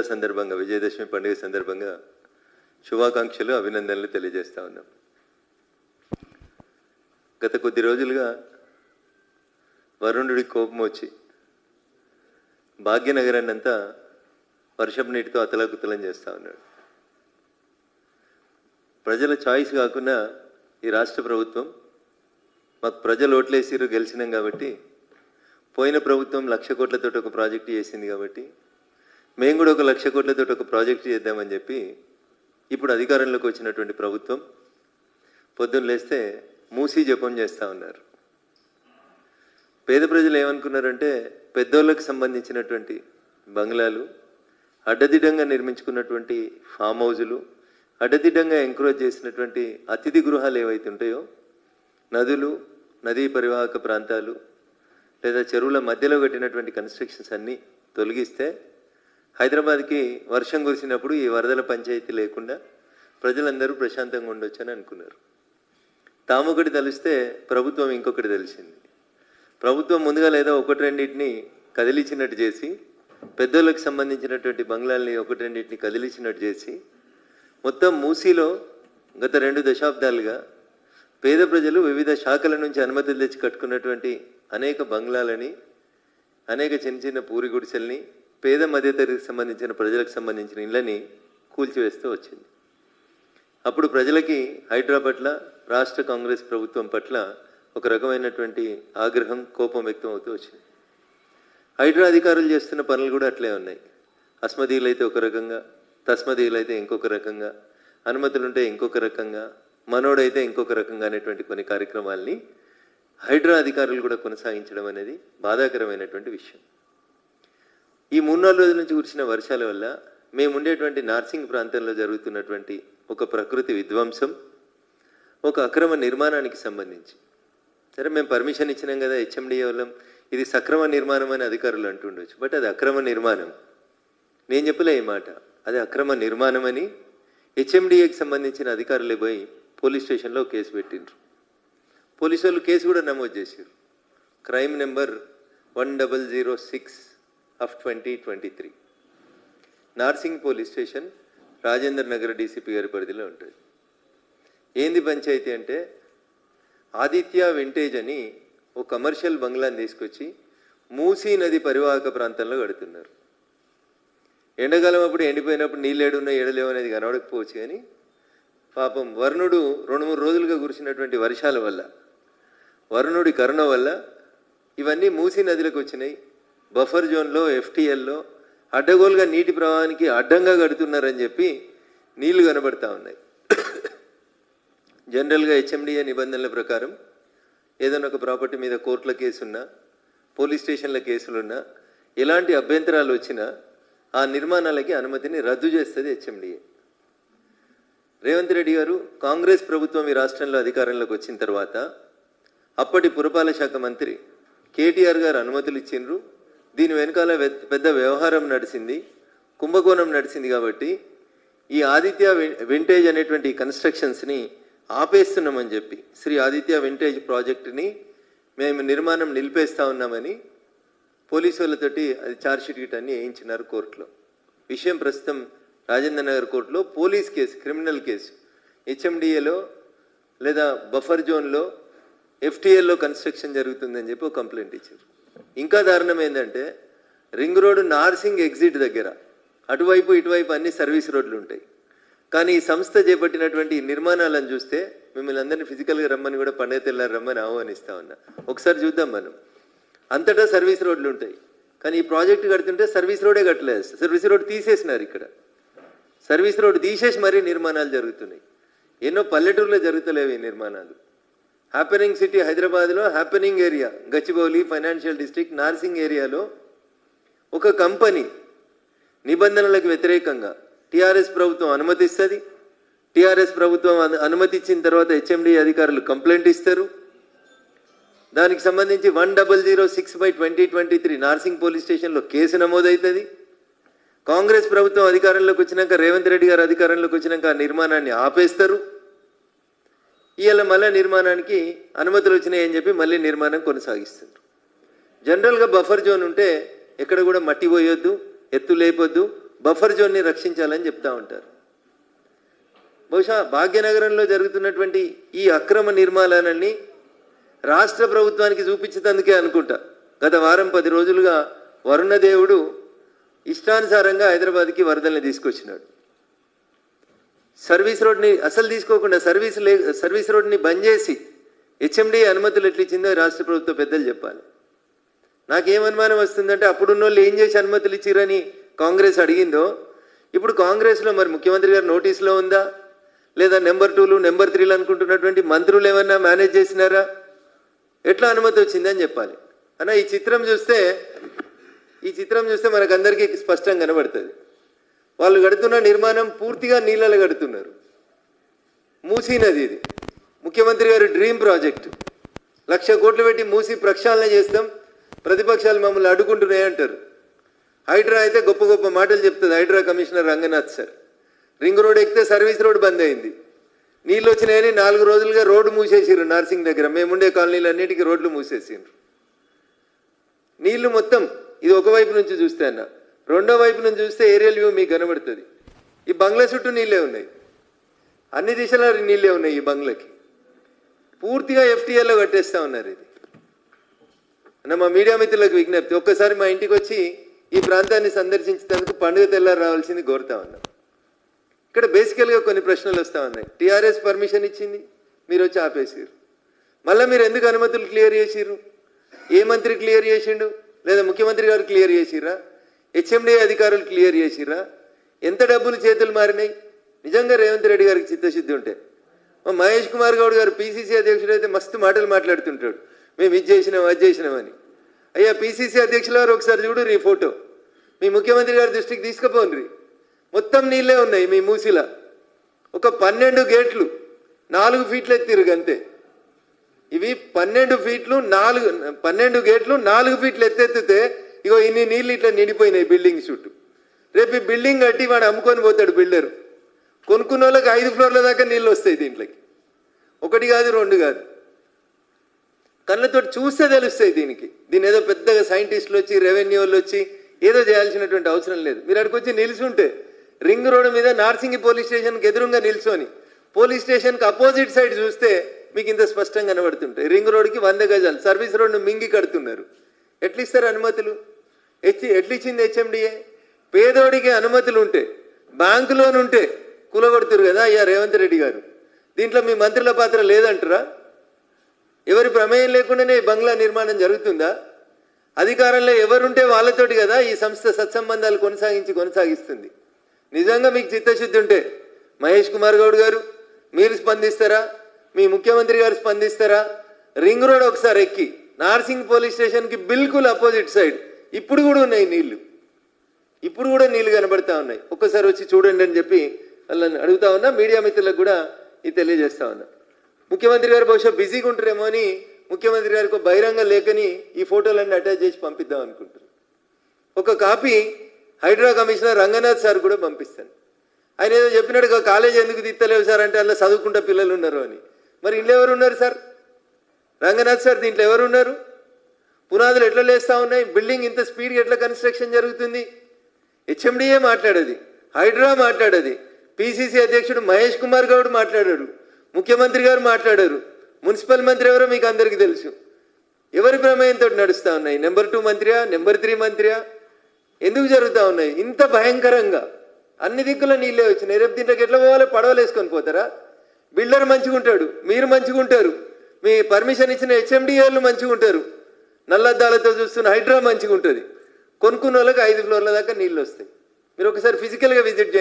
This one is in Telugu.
సందర్భంగా విజయదశమి పండుగ సందర్భంగా శుభాకాంక్షలు అభినందనలు తెలియజేస్తా ఉన్నాం. గత కొద్ది రోజులుగా వరుణుడి కోపం వచ్చి భాగ్యనగరాన్ని అంతా వర్షపు నీటితో అతలకుతలం చేస్తా ఉన్నాడు. ప్రజల చాయిస్ కాకుండా ఈ రాష్ట్ర ప్రభుత్వం మాకు ప్రజలు ఓట్లేసిరు గెలిచినాం కాబట్టి పోయిన ప్రభుత్వం లక్ష కోట్లతోటి ఒక ప్రాజెక్టు చేసింది కాబట్టి మేము కూడా ఒక లక్ష కోట్లతో ఒక ప్రాజెక్ట్ చేద్దామని చెప్పి ఇప్పుడు అధికారంలోకి వచ్చినటువంటి ప్రభుత్వం పొద్దున్న లేస్తే మూసీ జపం చేస్తూ ఉన్నారు. పేద ప్రజలు ఏమనుకున్నారంటే పెద్దోళ్ళకి సంబంధించినటువంటి బంగ్లాలు అడ్డదిడ్డంగా నిర్మించుకున్నటువంటి ఫామ్ హౌజులు అడ్డదిడ్డంగా ఎంకరేజ్ చేసినటువంటి అతిథి గృహాలు ఏవైతే ఉంటాయో నదులు నదీ పరివాహక ప్రాంతాలు లేదా చెరువుల మధ్యలో కట్టినటువంటి కన్స్ట్రక్షన్స్ అన్నీ తొలగిస్తే హైదరాబాద్కి వర్షం కురిసినప్పుడు ఈ వరదల పంచాయతీ లేకుండా ప్రజలందరూ ప్రశాంతంగా ఉండొచ్చని అనుకున్నారు. తాము ఒకటి తెలిస్తే ప్రభుత్వం ఇంకొకటి తెలిసింది. ప్రభుత్వం ముందుగా లేదా ఒకటి రెండింటిని కదిలించినట్టు చేసి పెద్దోళ్ళకి సంబంధించినటువంటి బంగ్లాల్ని ఒకటి రెండింటిని కదిలించినట్టు చేసి మొత్తం మూసీలో గత రెండు దశాబ్దాలుగా పేద ప్రజలు వివిధ శాఖల నుంచి అనుమతులు తెచ్చి కట్టుకున్నటువంటి అనేక బంగ్లాలని అనేక చిన్న చిన్న పూరి గుడిసెల్ని పేద మధ్యతరగతికి సంబంధించిన ప్రజలకు సంబంధించిన ఇళ్ళని కూల్చివేస్తూ వచ్చింది. అప్పుడు ప్రజలకి హైడ్రా పట్ల రాష్ట్ర కాంగ్రెస్ ప్రభుత్వం పట్ల ఒక రకమైనటువంటి ఆగ్రహం కోపం వ్యక్తం అవుతూ వచ్చింది. హైడ్రా అధికారులు చేస్తున్న పనులు కూడా అట్లే ఉన్నాయి. అస్మదీయులు అయితే ఒక రకంగా తస్మదీయులు అయితే ఇంకొక రకంగా అనుమతులు ఉంటే ఇంకొక రకంగా మనోడైతే ఇంకొక రకంగా అనేటువంటి కొన్ని కార్యక్రమాల్ని హైడ్రా అధికారులు కూడా కొనసాగించడం అనేది బాధాకరమైనటువంటి విషయం. ఈ మూడు నాలుగు రోజుల నుంచి కురిసిన వర్షాల వల్ల మేము ఉండేటువంటి నార్సింగ్ ప్రాంతంలో జరుగుతున్నటువంటి ఒక ప్రకృతి విధ్వంసం ఒక అక్రమ నిర్మాణానికి సంబంధించి. సరే మేము పర్మిషన్ ఇచ్చినాం కదా హెచ్ఎండిఏ వాళ్ళం. ఇది సక్రమ నిర్మాణం అని అధికారులు అంటుండొచ్చు బట్ అది అక్రమ నిర్మాణం. నేను చెప్పలే ఈ మాట అది అక్రమ నిర్మాణం అని హెచ్ఎండిఏకి సంబంధించిన అధికారులే పోయి పోలీస్ స్టేషన్లో కేసు పెట్టిండ్రు. పోలీసు వాళ్ళు కేసు కూడా నమోదు చేశారు crime number one double zero six of twenty twenty three Narsing police station Rajendra Nagar DCP గారి పరిధిలో ఉంటుంది. ఏంది పంచాయతీ అంటే ఆదిత్య వింటేజ్ అని ఓ కమర్షియల్ బంగ్లాని తీసుకొచ్చి మూసీ నది పరివాహక ప్రాంతంలో కడుతున్నారు. ఎండాకాలం అప్పుడు ఎండిపోయినప్పుడు నీళ్ళు ఏడున్నా ఏడలేవు అనేది కనబడకపోవచ్చు కానీ పాపం వరుణుడు రెండు మూడు రోజులుగా కురిసినటువంటి వర్షాల వల్ల వరుణుడి కరుణ వల్ల ఇవన్నీ మూసీ నదిలోకి వచ్చినాయి. బఫర్ జోన్లో ఎఫ్టీఎల్లో అడ్డగోలుగా నీటి ప్రవాహానికి అడ్డంగా కడుతున్నారని చెప్పి నీళ్ళు కనబడతా ఉన్నాయి. జనరల్గా హెచ్ఎండిఏ నిబంధనల ప్రకారం ఏదైనా ఒక ప్రాపర్టీ మీద కోర్టుల కేసున్నా పోలీస్ స్టేషన్ల కేసులున్నా ఎలాంటి అభ్యంతరాలు వచ్చినా ఆ నిర్మాణాలకి అనుమతిని రద్దు చేస్తుంది హెచ్ఎండిఏ. రేవంత్ రెడ్డి గారు కాంగ్రెస్ ప్రభుత్వం ఈ రాష్ట్రంలో అధికారంలోకి వచ్చిన తర్వాత అప్పటి పురపాలక శాఖ మంత్రి కేటీఆర్ గారు అనుమతులు ఇచ్చిండ్రు. దీని వెనకాల పెద్ద వ్యవహారం నడిచింది కుంభకోణం నడిచింది కాబట్టి ఈ ఆదిత్య వింటేజ్ అనేటువంటి కన్స్ట్రక్షన్స్ని ఆపేస్తున్నామని చెప్పి శ్రీ ఆదిత్య వింటేజ్ ప్రాజెక్టుని మేము నిర్మాణం నిలిపేస్తా ఉన్నామని పోలీసు వాళ్ళతోటి అది ఛార్జ్షీట్ గిట్ అన్ని వేయించినారు కోర్టులో. విషయం ప్రస్తుతం రాజేంద్ర నగర్ కోర్టులో పోలీస్ కేసు క్రిమినల్ కేసు. హెచ్ఎండిఏలో లేదా బఫర్ జోన్లో ఎఫ్టీఏలో కన్స్ట్రక్షన్ జరుగుతుందని చెప్పి ఒక కంప్లైంట్ ఇచ్చారు. ఇంకా దారుణం ఏంటంటే రింగ్ రోడ్ నార్సింగ్ ఎగ్జిట్ దగ్గర అటువైపు ఇటువైపు అన్ని సర్వీస్ రోడ్లు ఉంటాయి. కానీ ఈ సంస్థ చేపట్టినటువంటి నిర్మాణాలను చూస్తే మిమ్మల్ని అందరినీ ఫిజికల్గా రమ్మని కూడా పండుగ రమ్మని ఆహ్వానిస్తా ఉన్నా. ఒకసారి చూద్దాం మనం. అంతటా సర్వీస్ రోడ్లు ఉంటాయి. కానీ ఈ ప్రాజెక్ట్ కడుతుంటే సర్వీస్ రోడే కట్టలేదు. సర్వీస్ రోడ్ తీసేసినారు ఇక్కడ. సర్వీస్ రోడ్ తీసేసి మరీ నిర్మాణాలు జరుగుతున్నాయి. ఎన్నో పల్లెటూరులో జరుగుతలేవు ఈ నిర్మాణాలు. హ్యాపెనింగ్ సిటీ హైదరాబాద్లో happening area Gachibowli financial district Narsing ఏరియాలో ఒక కంపెనీ నిబంధనలకు వ్యతిరేకంగా టీఆర్ఎస్ ప్రభుత్వం అనుమతిస్తుంది. టీఆర్ఎస్ ప్రభుత్వం అనుమతి ఇచ్చిన తర్వాత హెచ్ఎండి అధికారులు కంప్లైంట్ ఇస్తారు. దానికి సంబంధించి one double zero six by twenty twenty three Narsing police స్టేషన్లో కేసు నమోదవుతుంది కాంగ్రెస్ ప్రభుత్వం అధికారంలోకి వచ్చినాక రేవంత్ రెడ్డి గారు అధికారంలోకి వచ్చినాక ఆ నిర్మాణాన్ని ఆపేస్తారు. ఇవాళ మళ్ళీ నిర్మాణానికి అనుమతులు వచ్చినాయని చెప్పి మళ్ళీ నిర్మాణం కొనసాగిస్తున్నారు. జనరల్గా బఫర్ జోన్ ఉంటే ఎక్కడ కూడా మట్టి పోయొద్దు ఎత్తు లేపొద్దు బఫర్ జోన్ని రక్షించాలని చెప్తా ఉంటారు. బహుశా భాగ్యనగరంలో జరుగుతున్నటువంటి ఈ అక్రమ నిర్మాణాలన్నీ రాష్ట్ర ప్రభుత్వానికి చూపించేందుకే అనుకుంటా. గత వారం పది రోజులుగా వరుణదేవుడు ఇష్టానుసారంగా హైదరాబాద్కి వరదల్ని తీసుకొచ్చినాడు. సర్వీస్ రోడ్ని అసలు తీసుకోకుండా సర్వీస్ లే సర్వీస్ రోడ్ని బంద్ చేసి హెచ్ఎండి అనుమతులు ఎట్లా ఇచ్చిందో రాష్ట్ర ప్రభుత్వ పెద్దలు చెప్పాలి. నాకేం అనుమానం వస్తుందంటే అప్పుడున్న వాళ్ళు ఏం చేసి అనుమతులు ఇచ్చిరని కాంగ్రెస్ అడిగిందో ఇప్పుడు కాంగ్రెస్లో మరి ముఖ్యమంత్రి గారు నోటీసులో ఉందా? లేదా నెంబర్ టూలు నెంబర్ త్రీలు అనుకుంటున్నటువంటి మంత్రులు ఏమన్నా మేనేజ్ చేసినారా? ఎట్లా అనుమతి వచ్చిందని చెప్పాలి. అన్న ఈ చిత్రం చూస్తే ఈ చిత్రం చూస్తే మనకందరికీ స్పష్టంగా కనబడుతుంది. వాళ్ళు కడుతున్న నిర్మాణం పూర్తిగా నీళ్ళలో కడుతున్నారు. మూసీ నది ఇది. ముఖ్యమంత్రి గారి డ్రీమ్ ప్రాజెక్ట్. లక్ష కోట్లు పెట్టి మూసి ప్రక్షాళన చేస్తాం ప్రతిపక్షాలు మమ్మల్ని అడ్డుకుంటున్నాయి అంటారు. హైడ్రా అయితే గొప్ప గొప్ప మాటలు చెప్తుంది Hydraa commissioner Ranganath sir. Ring road ఎక్కితే సర్వీస్ రోడ్ బంద్ అయింది. నీళ్ళు వచ్చినాయని నాలుగు రోజులుగా రోడ్డు మూసేసారు నర్సింగ్ దగ్గర. మేముండే కాలనీలు అన్నిటికీ రోడ్లు మూసేసిండ్రు నీళ్ళు మొత్తం ఇది ఒకవైపు నుంచి చూస్తే అన్న. రెండో వైపు నుంచి చూస్తే ఏరియల్ వ్యూ మీకు కనబడుతుంది. ఈ బంగ్లా చుట్టూ నీళ్ళే ఉన్నాయి. అన్ని దిశల నీళ్ళే ఉన్నాయి ఈ బంగ్లాకి. పూర్తిగా ఎఫ్టీఎల్లో కట్టేస్తా ఉన్నారు ఇది. అన్న మా మీడియా మిత్రులకు విజ్ఞప్తి ఒక్కసారి మా ఇంటికి వచ్చి ఈ ప్రాంతాన్ని సందర్శించడానికి పండుగ తెల్లారు రావాల్సింది కోరుతా ఉన్నాం. ఇక్కడ బేసికల్గా కొన్ని ప్రశ్నలు వస్తూ ఉన్నాయి. టీఆర్ఎస్ పర్మిషన్ ఇచ్చింది మీరు వచ్చి ఆపేసారు మళ్ళీ మీరు ఎందుకు అనుమతులు క్లియర్ చేసిర్రు? ఏ మంత్రి క్లియర్ చేసిండు? లేదా ముఖ్యమంత్రి గారు క్లియర్ చేసిర్రా? హెచ్ఎండి అధికారులు క్లియర్ చేసిర్రా? ఎంత డబ్బులు చేతులు మారినాయి? నిజంగా రేవంత్ రెడ్డి గారికి చిత్తశుద్ధి ఉంటే. మా మహేష్ కుమార్ గౌడ్ గారు పీసీసీ అధ్యక్షుడు అయితే మస్తు మాటలు మాట్లాడుతుంటాడు. మేము ఇది చేసినాం అది చేసినామని అయ్యా పీసీసీ అధ్యక్షుల వారు ఒకసారి చూడు రీ ఫోటో. మీ ముఖ్యమంత్రి గారి దృష్టికి తీసుకుపోండి. మొత్తం నీళ్ళే ఉన్నాయి మీ మూసిలా. ఒక పన్నెండు గేట్లు నాలుగు ఫీట్లు ఎత్తిరు అంతే ఇవి పన్నెండు ఫీట్లు నాలుగు పన్నెండు గేట్లు నాలుగు ఫీట్లు ఎత్తెత్తితే ఇగో ఇన్ని నీళ్ళు ఇట్లా నిండిపోయినాయి బిల్డింగ్ చుట్టూ. రేపు ఈ బిల్డింగ్ కట్టి వాడు అమ్ముకొని పోతాడు బిల్డర్ కొనుక్కున్న వాళ్ళకి ఐదు ఫ్లోర్ల దాకా నీళ్ళు వస్తాయి దీంట్లోకి. ఒకటి కాదు రెండు కాదు. కళ్ళతో చూస్తే తెలుస్తాయి దీనికి. దీని ఏదో పెద్దగా సైంటిస్టులు వచ్చి రెవెన్యూ వాళ్ళు వచ్చి ఏదో చేయాల్సినటువంటి అవసరం లేదు. మీరు అక్కడికి వచ్చి నిల్చుంటే రింగ్ రోడ్ మీద నార్సింగి పోలీస్ స్టేషన్కి ఎదురుగా నిల్చొని పోలీస్ స్టేషన్కి అపోజిట్ సైడ్ చూస్తే మీకు ఇంత స్పష్టంగా కనబడుతుంటాయి. రింగ్ రోడ్కి వంద గజాలు సర్వీస్ రోడ్ను మింగి కడుతున్నారు. ఎట్లా ఇస్తారు అనుమతులు? హెచ్ ఎట్లా ఇచ్చింది హెచ్ఎండిఏ. పేదోడికి అనుమతులు ఉంటే బ్యాంకు లోన్ ఉంటే కూలగొడుతురు కదా అయ్యా రేవంత్ రెడ్డి గారు. దీంట్లో మీ మంత్రుల పాత్ర లేదంటారా? ఎవరి ప్రమేయం లేకుండానే ఈ బంగ్లా నిర్మాణం జరుగుతుందా? అధికారంలో ఎవరుంటే వాళ్ళతోటి కదా ఈ సంస్థ సత్సంబంధాలు కొనసాగించి కొనసాగిస్తుంది. నిజంగా మీకు చిత్తశుద్ధి ఉంటే మహేష్ కుమార్ గౌడ్ గారు మీరు స్పందిస్తారా? మీ ముఖ్యమంత్రి గారు స్పందిస్తారా? రింగ్ రోడ్ ఒకసారి ఎక్కి నార్సింగ్ పోలీస్ స్టేషన్కి బిల్కుల్ అపోజిట్ సైడ్ ఇప్పుడు కూడా ఉన్నాయి నీళ్ళు. ఇప్పుడు కూడా నీళ్ళు కనబడతా ఉన్నాయి. ఒక్కసారి వచ్చి చూడండి అని చెప్పి వాళ్ళని అడుగుతా ఉన్నా మీడియా మిత్రులకు కూడా ఇది తెలియజేస్తా ఉన్నా. ముఖ్యమంత్రి గారు బహుశా బిజీగా ఉంటారేమో అని ముఖ్యమంత్రి గారికి ఒక బహిరంగ లేఖని ఈ ఫోటోలన్నీ అటాచ్ చేసి పంపిద్దాం అనుకుంటున్నారు. ఒక copy Hydraa commissioner Ranganath sir కూడా పంపిస్తాను. ఆయన ఏదో చెప్పినట్టుగా కాలేజ్ ఎందుకు తీస్తలేవు సార్? అంటే అందులో చదువుకుంటా పిల్లలు ఉన్నారు అని. మరి ఇంట్లో ఎవరు ఉన్నారు సార్? రంగనాథ్ సార్ దీంట్లో ఎవరు ఉన్నారు? పునాదులు ఎట్లా లేస్తూ ఉన్నాయి? బిల్డింగ్ ఇంత స్పీడ్గా ఎట్లా కన్స్ట్రక్షన్ జరుగుతుంది? హెచ్ఎండిఏ మాట్లాడేది హైడ్రా మాట్లాడేది పిసిసి అధ్యక్షుడు మహేష్ కుమార్ గౌడ్ మాట్లాడారు ముఖ్యమంత్రి గారు మాట్లాడారు మున్సిపల్ మంత్రి ఎవరో మీకు అందరికీ తెలుసు. ఎవరి ప్రమేయంతో నడుస్తూ ఉన్నాయి? నెంబర్ టూ మంత్రియా? నెంబర్ త్రీ మంత్రియా? ఎందుకు జరుగుతూ ఉన్నాయి? ఇంత భయంకరంగా అన్ని దిక్కుల నీళ్ళే వచ్చినాయి. రేపు దీంట్లోకి ఎట్లా పోవాలి? పడవలు వేసుకొని పోతారా? బిల్డర్ మంచిగా ఉంటాడు మీరు మంచిగా ఉంటారు మీ పర్మిషన్ ఇచ్చిన హెచ్ఎండిఏలు మంచిగా ఉంటారు నల్లద్దాలతో చూస్తున్న హైడ్రా మంచిగా ఉంటుంది కొనుక్కున్న వాళ్ళకి ఐదు ఫ్లోర్ల దాకా నీళ్ళు వస్తాయి. మీరు ఒకసారి ఫిజికల్గా విజిట్ చేయండి.